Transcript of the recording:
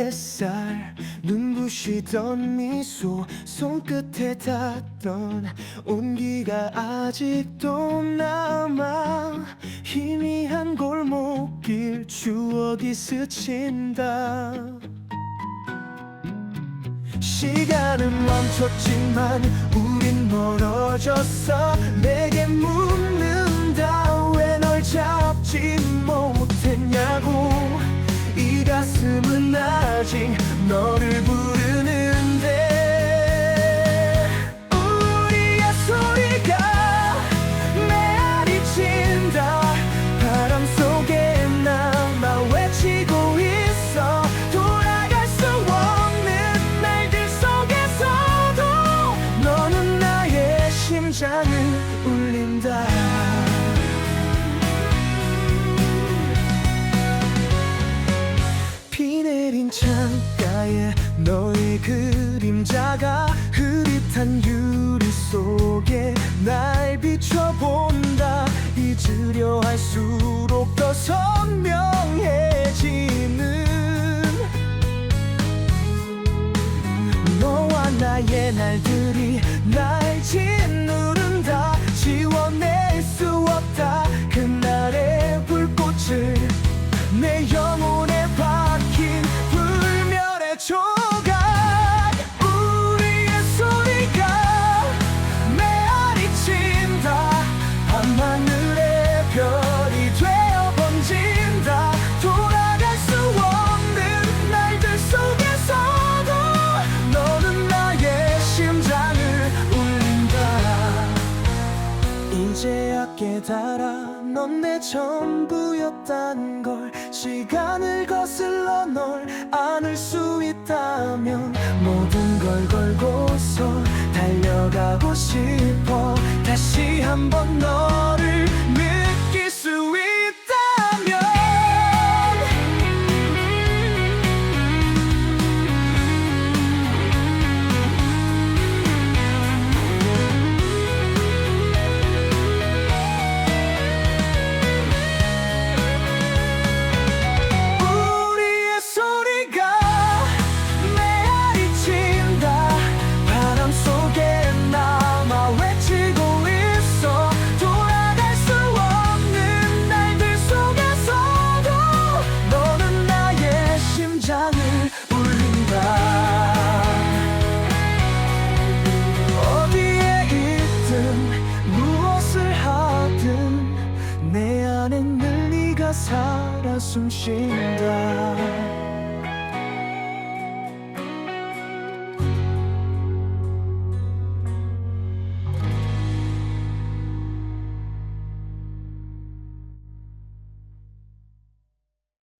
햇살 눈부시던 미소 손끝에 닿던 온기가 아직도 남아 희미한 골목길 추억이 스친다. 시간은 멈췄지만 우린 멀어졌어. 내게 묻 아직 너를 부르는데 우리의 소리가 메아리 친다. 바람 속에 남아 외치고 있어. 돌아갈 수 없는 날들 속에서도 너는 나의 심장을 울린다 그림자가 흐릿한 유리 속에 날 비춰본다. 잊으려 할수록 더 선명해지는 너와 나의 날들이 날 내 전부였단 걸 시간을 거슬러 널 안을 수 있다면 살아 숨쉰다